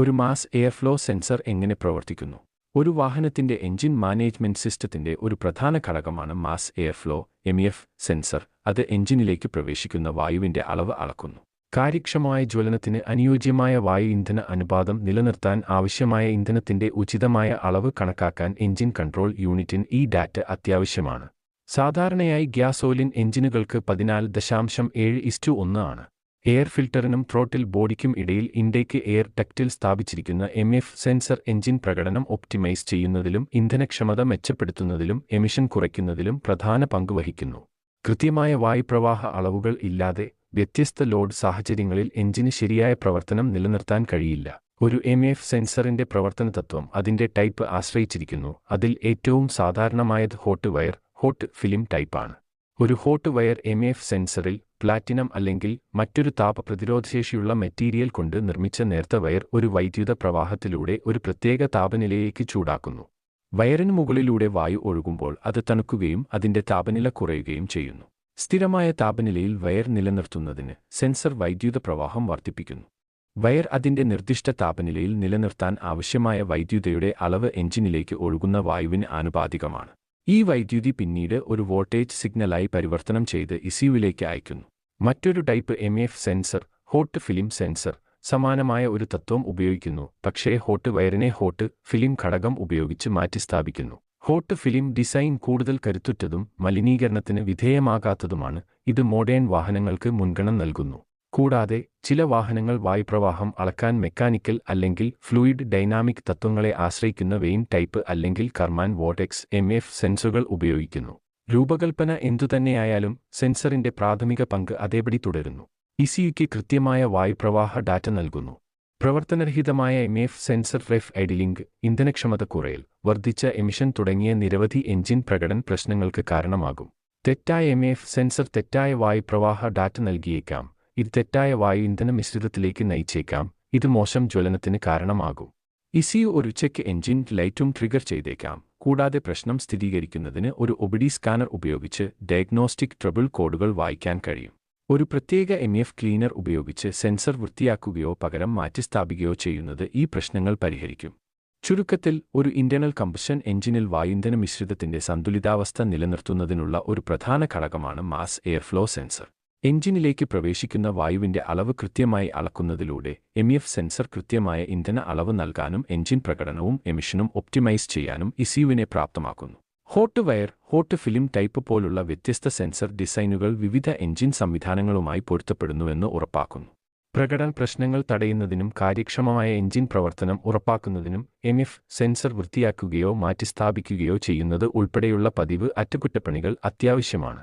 ഒരു mass airflow sensor എങ്ങനെ പ്രവർത്തിക്കുന്നു? ഒരു വാഹനത്തിന്റെ എഞ്ചിൻ മാനേജ്മെന്റ് സിസ്റ്റത്തിന്റെ ഒരു പ്രധാന ഘടകമാണ് mass airflow M F sensor. അത് എഞ്ചിനിലേക്ക് പ്രവേശിക്കുന്ന വായുവിന്റെ അളവ് അളക്കുന്നു. കാര്യക്ഷമമായ ജ്വലനത്തിന് അനുയോജ്യമായ വായു ഇന്ധന അനുപാതം നിലനിർത്താൻ ആവശ്യമായ ഇന്ധനത്തിന്റെ ഉചിതമായ അളവ് കണക്കാക്കാൻ എഞ്ചിൻ കൺട്രോൾ യൂണിറ്റിന് ഈ ഡാറ്റ അത്യാവശ്യമാണ്. സാധാരണയായി ഗ്യാസോലിൻ എഞ്ചിനുകൾക്ക് പതിനാല് ദശാംശം ഏഴ് ഇസ്റ്റു ഒന്ന് ആണ്. എയർ ഫിൽട്ടറിനും ത്രോട്ടിൽ ബോഡിക്കും ഇടയിൽ ഇൻഡേക്ക് എയർ ടക്റ്റിൽ സ്ഥാപിച്ചിരിക്കുന്ന എം എഫ് സെൻസർ എഞ്ചിൻ പ്രകടനം ഒപ്റ്റിമൈസ് ചെയ്യുന്നതിലും ഇന്ധനക്ഷമത മെച്ചപ്പെടുത്തുന്നതിലും എമിഷൻ കുറയ്ക്കുന്നതിലും പ്രധാന പങ്ക് വഹിക്കുന്നു. കൃത്യമായ വായുപ്രവാഹ അളവുകൾ ഇല്ലാതെ വ്യത്യസ്ത ലോഡ് സാഹചര്യങ്ങളിൽ എഞ്ചിന് ശരിയായ പ്രവർത്തനം നിലനിർത്താൻ കഴിയില്ല. ഒരു എം എഫ് സെൻസറിന്റെ പ്രവർത്തന തത്വം അതിന്റെ ടൈപ്പ് ആശ്രയിച്ചിരിക്കുന്നു. അതിൽ ഏറ്റവും സാധാരണമായത് ഹോട്ട് വയർ ഹോട്ട് ഫിലിം ടൈപ്പാണ്. ഒരു ഹോട്ട് വയർ എം എഫ് സെൻസറിൽ പ്ലാറ്റിനം അല്ലെങ്കിൽ മറ്റൊരു താപ പ്രതിരോധശേഷിയുള്ള മെറ്റീരിയൽ കൊണ്ട് നിർമ്മിച്ച നേർത്ത വയർ ഒരു വൈദ്യുത പ്രവാഹത്തിലൂടെ ഒരു പ്രത്യേക താപനിലയിലേക്ക് ചൂടാക്കുന്നു. വയറിന് മുകളിലൂടെ വായു ഒഴുകുമ്പോൾ അത് തണുക്കുകയും അതിന്റെ താപനില കുറയുകയും ചെയ്യുന്നു. സ്ഥിരമായ താപനിലയിൽ വയർ നിലനിർത്തുന്നതിന് സെൻസർ വൈദ്യുത പ്രവാഹം വർദ്ധിപ്പിക്കുന്നു. വയർ അതിന്റെ നിർദ്ദിഷ്ട താപനിലയിൽ നിലനിർത്താൻ ആവശ്യമായ വൈദ്യുതയുടെ അളവ് എഞ്ചിനിലേക്ക് ഒഴുകുന്ന വായുവിന് ആനുപാതികമാണ്. ഈ വൈദ്യുതി പിന്നീട് ഒരു വോൾട്ടേജ് സിഗ്നലായി പരിവർത്തനം ചെയ്ത് ഇസിയുവിലേക്ക് അയക്കുന്നു മറ്റൊരു type M F sensor hot film sensor സമാനമായ ഒരു തത്വം ഉപയോഗിക്കുന്നു പക്ഷേ ഹോട്ട് വയറിനെ ഹോട്ട് ഫിലിം ഘടകം ഉപയോഗിച്ച് മാറ്റിസ്ഥാപിക്കുന്നു. ഹോട്ട് ഫിലിം ഡിസൈൻ കൂടുതൽ കരുത്തുറ്റതും മലിനീകരണത്തിന് വിധേയമാകാത്തതുമാണ് ഇത് മോഡേൺ വാഹനങ്ങൾക്ക് മുൻഗണന നൽകുന്നു. കൂടാതെ ചില വാഹനങ്ങൾ വായുപ്രവാഹം അളക്കാൻ മെക്കാനിക്കൽ അല്ലെങ്കിൽ ഫ്ലൂയിഡ് ഡൈനാമിക് തത്വങ്ങളെ ആശ്രയിക്കുന്ന വെയിൻ ടൈപ്പ് അല്ലെങ്കിൽ കർമാൻ വോട്ടെക്സ് എം എഫ് സെൻസറുകൾ ഉപയോഗിക്കുന്നു. രൂപകൽപ്പന എന്തുതന്നെയായാലും സെൻസറിന്റെ പ്രാഥമിക പങ്ക് അതേപടി തുടരുന്നു. ഇസിയുക്ക് കൃത്യമായ വായുപ്രവാഹ ഡാറ്റ നൽകുന്നു. പ്രവർത്തനരഹിതമായ M F sensor rough idling ഇന്ധനക്ഷമത കുറയൽ വർദ്ധിച്ച എമിഷൻ തുടങ്ങിയ നിരവധി എഞ്ചിൻ പ്രകടന പ്രശ്നങ്ങൾക്ക് കാരണമാകും. തെറ്റായ എം എഫ് സെൻസർ തെറ്റായ വായുപ്രവാഹ ഡാറ്റ നൽകിയേക്കാം. ഇത് തെറ്റായ വായു ഇന്ധന മിശ്രിതത്തിലേക്ക് നയിച്ചേക്കാം. ഇത് മോശം ജ്വലനത്തിന് കാരണമാകും. ഇസിയു ഒരു ചെക്ക് എഞ്ചിൻ ലൈറ്റും ട്രിഗർ ചെയ്തേക്കാം. കൂടാതെ പ്രശ്നം സ്ഥിരീകരിക്കുന്നതിന് ഒരു ഒബിഡി സ്കാനർ ഉപയോഗിച്ച് ഡയഗ്നോസ്റ്റിക് ട്രബിൾ കോഡുകൾ വായിക്കാൻ കഴിയും. ഒരു പ്രത്യേക എം എഫ് ക്ലീനർ ഉപയോഗിച്ച് സെൻസർ വൃത്തിയാക്കുകയോ പകരം മാറ്റിസ്ഥാപിക്കുകയോ ചെയ്യുന്നത് ഈ പ്രശ്നങ്ങൾ പരിഹരിക്കും. ചുരുക്കത്തിൽ ഒരു ഇന്റേണൽ കമ്പഷൻ എഞ്ചിനിൽ വായുന്ധന മിശ്രിതത്തിന്റെ സന്തുലിതാവസ്ഥ നിലനിർത്തുന്നതിനുള്ള ഒരു പ്രധാന ഘടകമാണ് മാസ് എയർഫ്ലോ സെൻസർ. എഞ്ചിനിലേക്ക് പ്രവേശിക്കുന്ന വായുവിന്റെ അളവ് കൃത്യമായി അളക്കുന്നതിലൂടെ എം എഫ് സെൻസർ കൃത്യമായ ഇന്ധന അളവ് നൽകാനും എഞ്ചിൻ പ്രകടനവും എമിഷനും ഒപ്റ്റിമൈസ് ചെയ്യാനും ഇസിയുവിനെ പ്രാപ്തമാക്കുന്നു. Hot wire hot film type പോലുള്ള വ്യത്യസ്ത സെൻസർ ഡിസൈനുകൾ വിവിധ എഞ്ചിൻ സംവിധാനങ്ങളുമായി പൊരുത്തപ്പെടുന്നുവെന്ന് ഉറപ്പാക്കുന്നു. പ്രകടന പ്രശ്നങ്ങൾ തടയുന്നതിനും കാര്യക്ഷമമായ എഞ്ചിൻ പ്രവർത്തനം ഉറപ്പാക്കുന്നതിനും എം എഫ് സെൻസർ വൃത്തിയാക്കുകയോ മാറ്റിസ്ഥാപിക്കുകയോ ചെയ്യുന്നത് ഉൾപ്പെടെയുള്ള പതിവ് അറ്റകുറ്റപ്പണികൾ അത്യാവശ്യമാണ്.